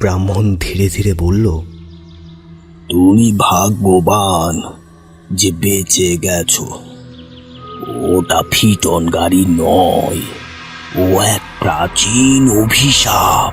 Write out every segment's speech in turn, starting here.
ব্রাহ্মণ ধীরে ধীরে বলল, তুমি ভাগ্যবান যে বেঁচে গেছো। ওটা ফিটন গাড়ি নয়, ও এক প্রাচীন অভিশাপ।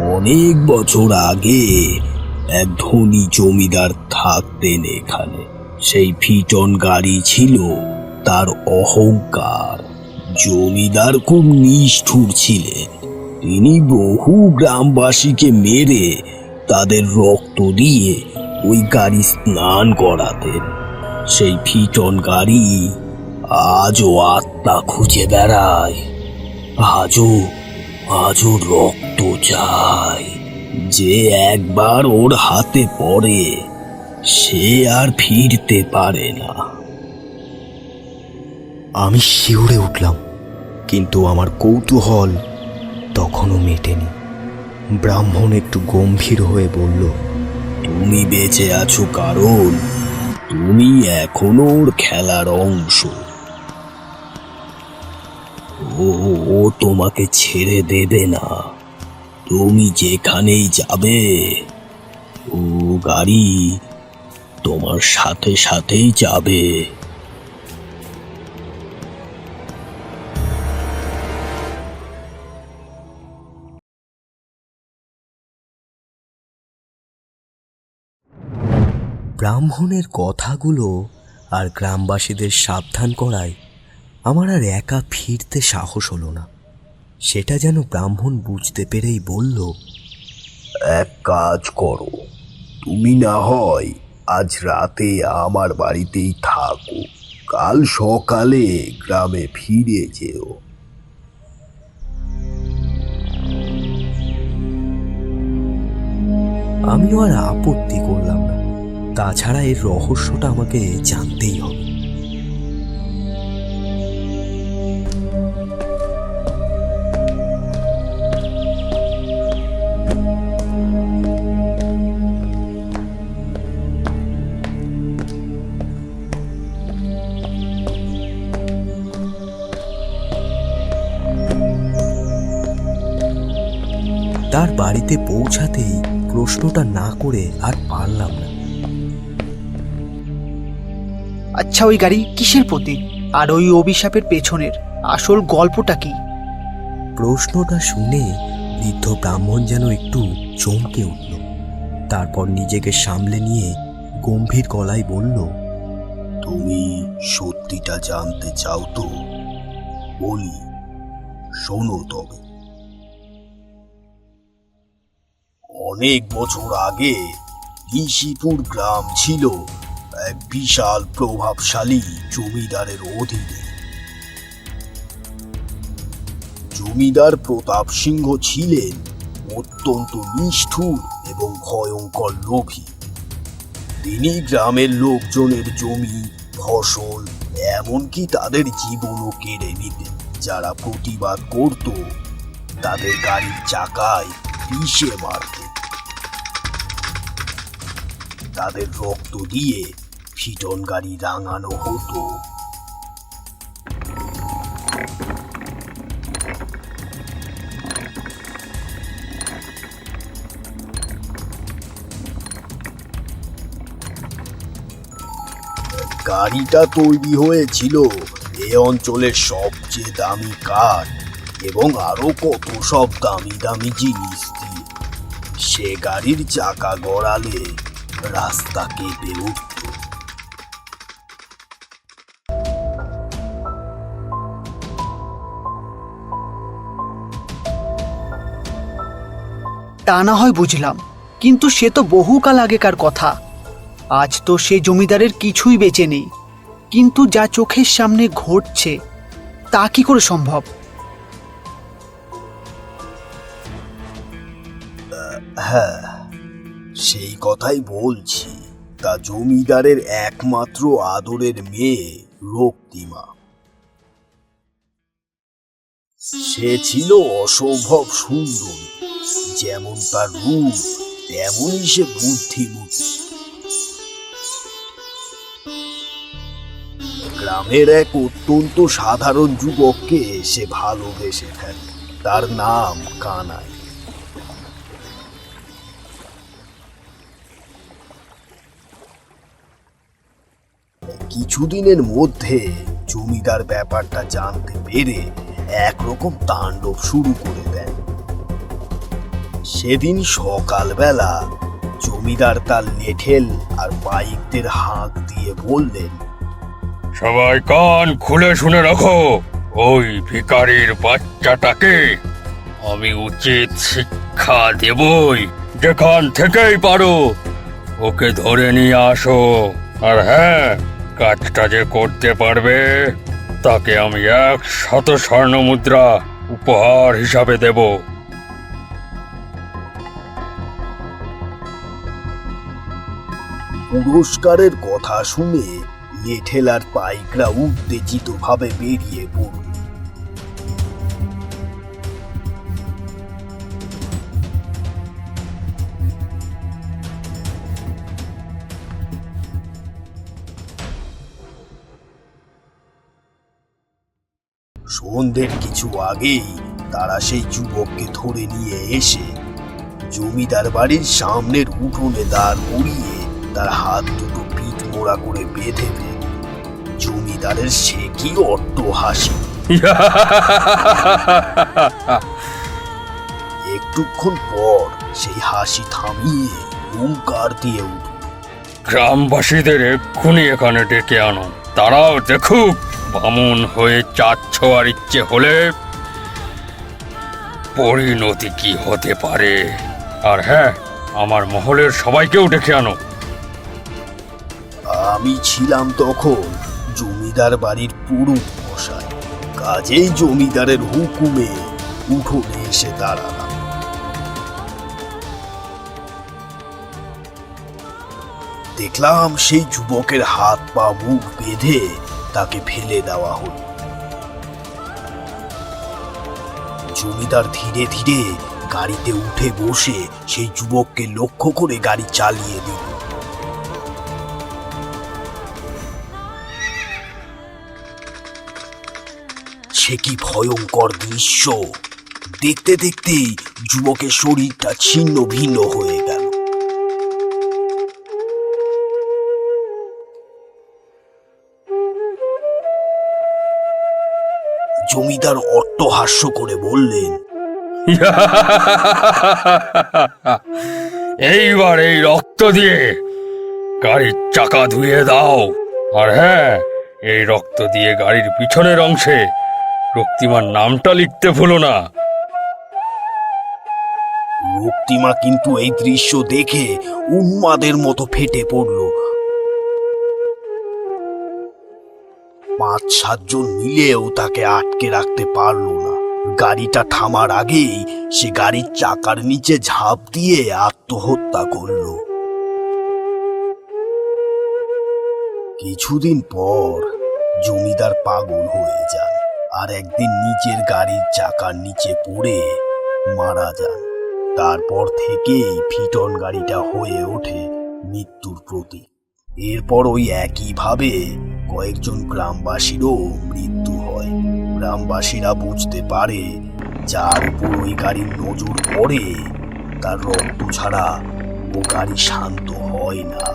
অনেক বছর আগে এক ধনী জমিদার থাকতেন এখানে। সেই ফিটন গাড়ি ছিল তার অহংকার। জমিদার খুব নিষ্ঠুর ছিলেন। তিনি বহু গ্রামবাসীকে মেরে তাদের রক্ত দিয়ে ওই গাড়ি স্নান করাতেন। সেই ফিটন গাড়ি আজও আত্মা খুঁজে বেড়ায়। আজও আজও রক্ত চায়। যে একবার ওর হাতে পড়ে, সে আর ফিরতে পারে না। আমি শিউরে উঠলাম, কিন্তু আমার কৌতূহল তখনও মেটেনি। ব্রাহ্মণ একটু গম্ভীর হয়ে বলল, তুমি বেঁচে আছো কারণ তুমি এখনও ওর খেলার অংশ। ও ও তোমাকে ছেড়ে দেবে না। তুমি যেখানেই যাবে, ও গাড়ি তোমার সাথে সাথেই যাবে। ব্রাহ্মণের কথাগুলো আর গ্রামবাসীদের সাবধান করায় আমার আর একা ফিরতে সাহস হলো না। সেটা যেন ব্রাহ্মণ বুঝতে পেরেই বলল এক কাজ করো তুমি না হয় আজ রাতে আমার বাড়িতেই থাকো কাল সকালে গ্রামে ফিরে যেও। আমিও আর আপত্তি করলাম তাছাড়া এর রহস্যটা আমাকে জানতেই হবে। তার বাড়িতে পৌঁছাতেই প্রশ্নটা না করে আর পারলাম না। আচ্ছা ওই গাড়ি কিসের প্রতীক? আর ওই অভিশাপের পেছনের আসল গল্পটা কি? প্রশ্নটা শুনে বৃদ্ধ ব্রাহ্মণ যেন একটু চমকে উঠল। তারপর নিজেকে সামলে নিয়ে গম্ভীর গলায় বলল তুমি সত্যিটা জানতে চাও তো? বলি শোনো তবে। অনেক বছর আগে ঋষিপুর গ্রাম ছিল এক বিশাল প্রভাবশালী জমিদারের অধীনে। জমিদার প্রতাপ সিংহ ছিলেন অত্যন্ত নিষ্ঠুর এবং ভয়ঙ্কর লোভী। তিনি গ্রামের লোকজনের জমি, ফসল, এমনকি তাদের জীবনও কেড়ে নিতেন। যারা প্রতিবাদ করত, তাদের গাড়ির চাকায় পিষে মারতেন। তাদের রক্ত দিয়ে ফিটন গাড়ি রাঙানো হতো। গাড়িটা তৈরি হয়েছিল এ অঞ্চলের সবচেয়ে দামি কাঠ এবং আরও কত সব দামি দামি জিনিস দিয়ে। সে গাড়ির চাকা গড়ালে রাস্তা কেঁপে উঠত তা না হয় বুঝলাম। কিন্তু সে তো বহুকাল আগেকার কথা। আজ তো সে জমিদারের কিছুই বেঁচে নেই। কিন্তু যা চোখের সামনে ঘটছে, তা কি করে সম্ভব? হ্যাঁ সেই কথাই বলছি। তা জমিদারের একমাত্র আদরের মেয়ে রক্তিমা। সে ছিল অসম্ভব সুন্দর। যেমন তার রূপ, তেমনই সে বুদ্ধিমতী। গ্রামের এক অত্যন্ত সাধারণ যুবককে সে ভালোবেসে ফেলে। তার নাম কানাই। কিছুদিনের মধ্যে জমিদার ব্যাপারটা জানতে পেরে একরকম তাণ্ডব শুরু করে দেয়। সেদিন সকালবেলা জমিদার তার লেঠেল আর পাইকদের হাঁক দিয়ে বললেন, সবাই কান খুলে শুনে রাখো, ওই ভিকারির বাচ্চাটাকে আমি উচিত শিক্ষা দেবই, যেখান থেকেই পারো, ওকে ধরে নিয়ে আসো। আর হ্যাঁ কাজটা যে করতে পারবে, তাকে আমি এক শত স্বর্ণ মুদ্রা উপহার হিসাবে দেব। পুরস্কারের কথা শুনে নেঠেলার পাইকরা উত্তেজিত ভাবে বেরিয়ে পড়ল। সন্ধ্যের কিছু আগেই তারা সেই যুবককে ধরে নিয়ে এসে জমিদার বাড়ির সামনের উঠোনে দাঁড় করিয়ে তার হাত দুটো পিঠ মোড়া করে বেঁধে দেন জমিদারের সে কি অট্ট হাসি। একটুক্ষণ পর সেই হাসি থামিয়ে হুঙ্কার দিয়ে উঠল। গ্রামবাসীদের এক্ষুনি এখানে ডেকে আনো। তারাও দেখুক, বামুন হয়ে চাঁদ ছোঁয়ার ইচ্ছে হলে পরিণতি কি হতে পারে। আর হ্যাঁ আমার মহলের সবাইকেও ডেকে আনো। আমি ছিলাম তখন জমিদার বাড়ির পুরুত মশাই। কাজেই জমিদারের হুকুমে উঠোনে এসে দাঁড়ালাম। দেখলাম সেই যুবকের হাত পা মুখ বেঁধে তাকে ফেলে দেওয়া হলো। জমিদার ধীরে ধীরে গাড়িতে উঠে বসে সেই যুবককে লক্ষ্য করে গাড়ি চালিয়ে দিল। সে কি ভয়ঙ্কর দৃশ্য? দেখতে দেখতেই যুবকের শরীরটা ছিন্ন ভিন্ন হয়ে গেল। জমিদার অট্টহাস্য করে বললেন, এইবার এই রক্ত দিয়ে গাড়ির চাকা ধুয়ে দাও। আর হ্যাঁ এই রক্ত দিয়ে গাড়ির পিছনের অংশে রক্তিমার নামটা লিখতে ভুলো না। রক্তিমা কিন্তু এই দৃশ্য দেখে উন্মাদের মতো ফেটে পড়ল। পাঁচ সাতজন মিলেও তাকে আটকে রাখতে পারল না। গাড়িটা থামার আগেই সে গাড়ির চাকার নিচে ঝাঁপ দিয়ে আত্মহত্যা করল। কিছুদিন পর জমিদার পাগল হয়ে যান আর একদিন নিজের গাড়ির চাকার নিচে পড়ে মারা যান তারপর থেকেই ফিটন গাড়িটা হয়ে ওঠে মৃত্যুর প্রতীক। এরপর ওই একইভাবে কয়েকজন গ্রামবাসীরও মৃত্যু হয়। গ্রামবাসীরা বুঝতে পারে যার উপর ওই গাড়ির নজর পড়ে, তার রক্ত ছাড়া ও গাড়ি শান্ত হয় না।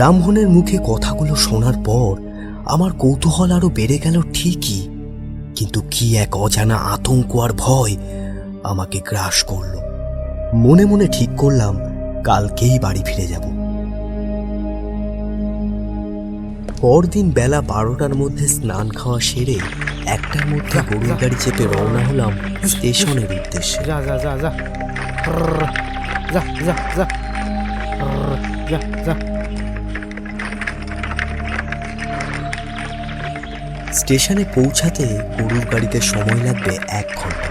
ব্রাহ্মণের মুখে কথাগুলো শোনার পর আমার কৌতূহল আরও বেড়ে গেল ঠিকই। কিন্তু কি এক অজানা আতঙ্ক আর ভয় আমাকে গ্রাস করল। মনে মনে ঠিক করলাম, কালকেই বাড়ি ফিরে যাব। পরদিন বেলা বারোটার মধ্যে স্নান খাওয়া সেরে একটার মধ্যে গরুর গাড়ি চেপে রওনা হলাম স্টেশনের উদ্দেশ্যে। যা যা যা যা। যা যা যা যা। স্টেশনে পৌঁছাতে গরুর গাড়িতে সময় লাগবে এক ঘণ্টা।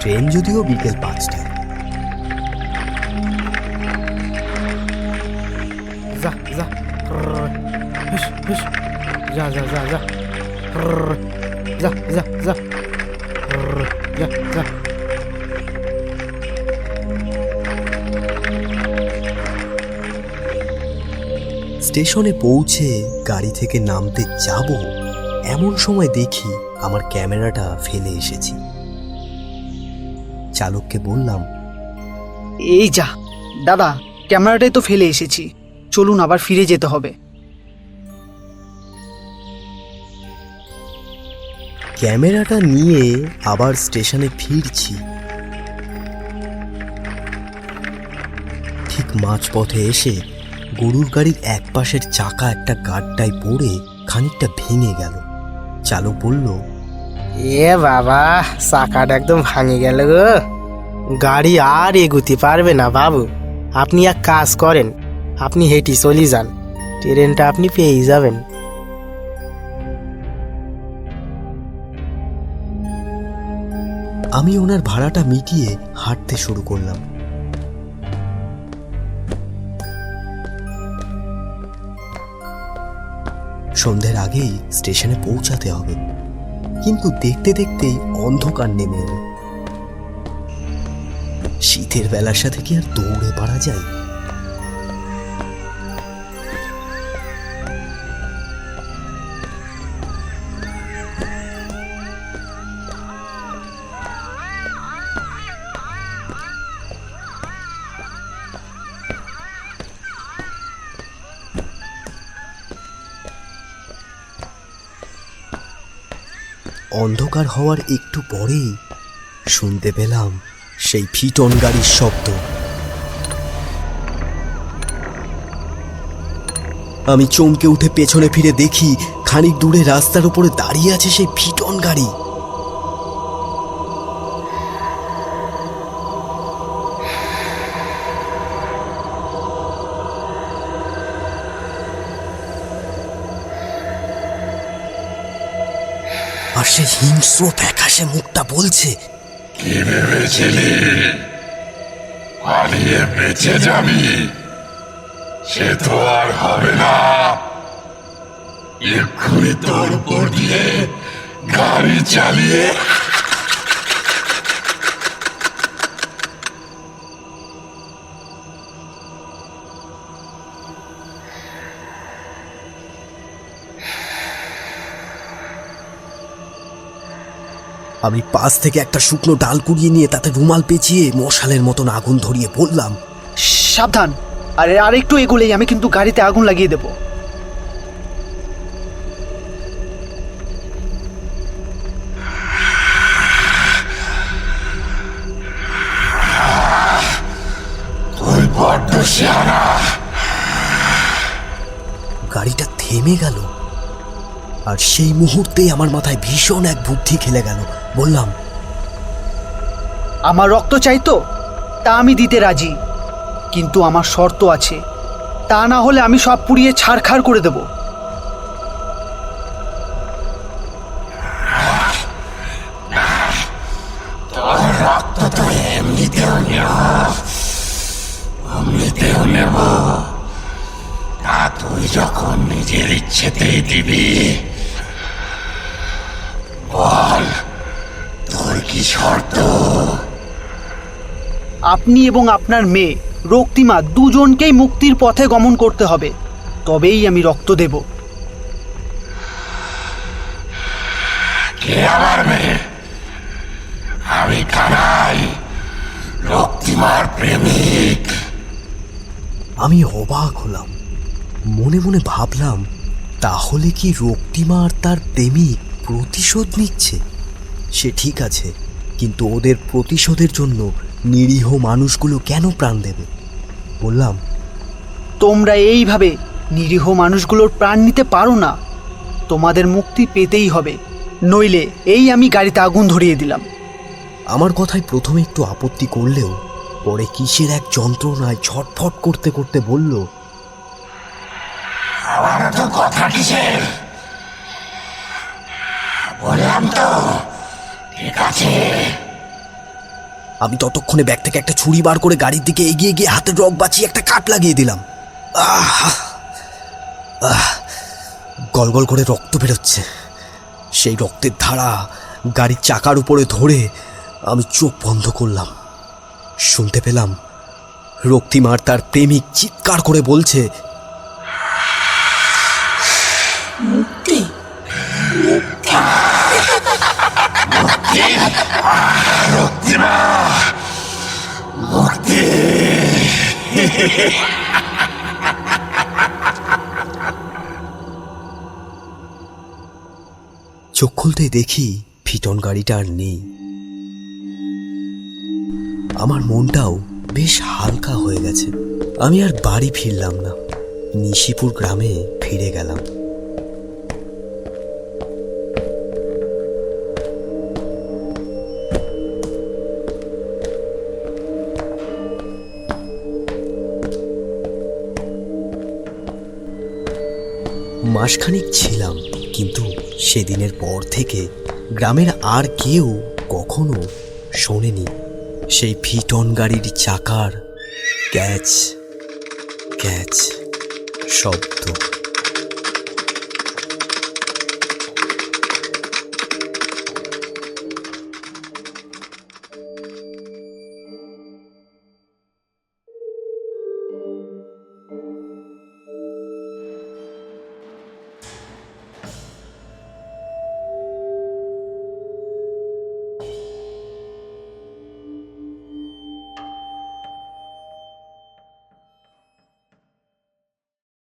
ট্রেন যদিও বিকেল পাঁচটায় যা যা। ররর, হুস হুস যা যা যা যা। যা যা যা। যা যা। স্টেশনে পৌঁছে গাড়ি থেকে নামতে যাব এমন সময় দেখি আমার ক্যামেরাটা ফেলে এসেছি। চালককে বললাম এই যা দাদা ক্যামেরাটাই তো ফেলে এসেছি। চলুন আবার ফিরে যেতে হবে। ক্যামেরাটা নিয়ে আবার স্টেশনে ফিরছি। ঠিক মাঝপথে এসে গরুর গাড়ির এক পাশের চাকা একটা গাড্ডায় পড়ে খানিকটা ভেঙে গেল। চালক বলল এ বাবা চাকাটা একদম ভাঙে গেল গো। গাড়ি আর এগুতে পারবে না বাবু। আপনি এক কাজ করেন আপনি হেঁটে চলে যান। ট্রেনটা আপনি পেয়ে যাবেন। আমি ওনার ভাড়াটা মিটিয়ে হাঁটতে শুরু করলাম। সন্ধ্যের আগেই স্টেশনে পৌঁছাতে হবে। কিন্তু দেখতে দেখতেই অন্ধকার নেমে এলো। শীতের বেলার সাথে কি আর দৌড়ে পারা যায়? অন্ধকার হওয়ার একটু পরেই শুনতে পেলাম সেই ফিটন গাড়ির শব্দ। আমি চমকে উঠে পেছনে ফিরে দেখি খানিক দূরে রাস্তার উপরে দাঁড়িয়ে আছে সেই ফিটন গাড়ি। সে হিংস্র ফ্যাকাশে মুখটা বলছে, কি ভেবেছিলি? পালিয়ে বেঁচে যাবি? সে তো আর হবে না। এক্ষুনি তোর উপর দিয়ে গাড়ি চালিয়ে আমি পাশ থেকে একটা শুকনো ডাল কুড়িয়ে নিয়ে তাতে রুমাল পেঁচিয়ে মশালের মতন আগুন ধরিয়ে বললাম সাবধান। আরে আর একটু এগোলেই আমি কিন্তু গাড়িতে আগুন লাগিয়ে দেবো। গাড়িটা থেমে গেল। আর সেই মুহূর্তেই আমার মাথায় ভীষণ এক বুদ্ধি খেলে গেল। বললাম, আমার রক্ত চাই তো, তা আমি দিতে রাজি। কিন্তু আমার শর্ত আছে, তা না হলে আমি সব পুড়িয়ে ছাড়খাড় করে দেব। এমনিতেও তুই যখন নিজের ইচ্ছেতেই দিবি তোর কি শর্ত? আপনি এবং আপনার মেয়ে রক্তিমা দুজনকেই মুক্তির পথে গমন করতে হবে। তবেই আমি রক্ত দেব। কে আমার মেয়ে? আমি কানাই রক্তিমার প্রেমিক। আমি অবাক হলাম। মনে মনে ভাবলাম তাহলে কি রক্তিমা আর তার প্রেমিক প্রতিশোধ নিচ্ছে? সে ঠিক আছে। কিন্তু ওদের প্রতিশোধের জন্য নিরীহ মানুষগুলো কেন প্রাণ দেবে? বললাম তোমরা এইভাবে নিরীহ মানুষগুলোর প্রাণ নিতে পারো না। তোমাদের মুক্তি পেতেই হবে। নইলে এই আমি গাড়িতে আগুন ধরিয়ে দিলাম। আমার কথায় প্রথমে একটু আপত্তি করলেও পরে কিসের এক যন্ত্রণায় ছটফট করতে করতে বলল আমার কথা কিসের? বললাম তো আমি ততক্ষণে ব্যাগ থেকে একটা ছুরি বার করে গাড়ির দিকে এগিয়ে গিয়ে হাতের রক বাঁচিয়ে একটা কাট লাগিয়ে দিলাম। আহ, গলগল করে রক্ত বেরোচ্ছে। সেই রক্তের ধারা গাড়ির চাকার উপরে ধরে আমি চোখ বন্ধ করলাম। শুনতে পেলাম রক্তিমার তার প্রেমিক চিৎকার করে বলছে রক্তিমা চোখ খুলতে দেখি ফিটন গাড়িটা আর নেই। আমার মনটাও বেশ হালকা হয়ে গেছে। আমি আর বাড়ি ফিরলাম না। নিশিপুর গ্রামে ফিরে গেলাম। মাসখানিক ছিলাম, কিন্তু সেদিনের পর থেকে গ্রামের আর কেউ কখনো শোনেনি। সেই ফিটন গাড়ির চাকার ক্যাচ ক্যাচ শব্দ।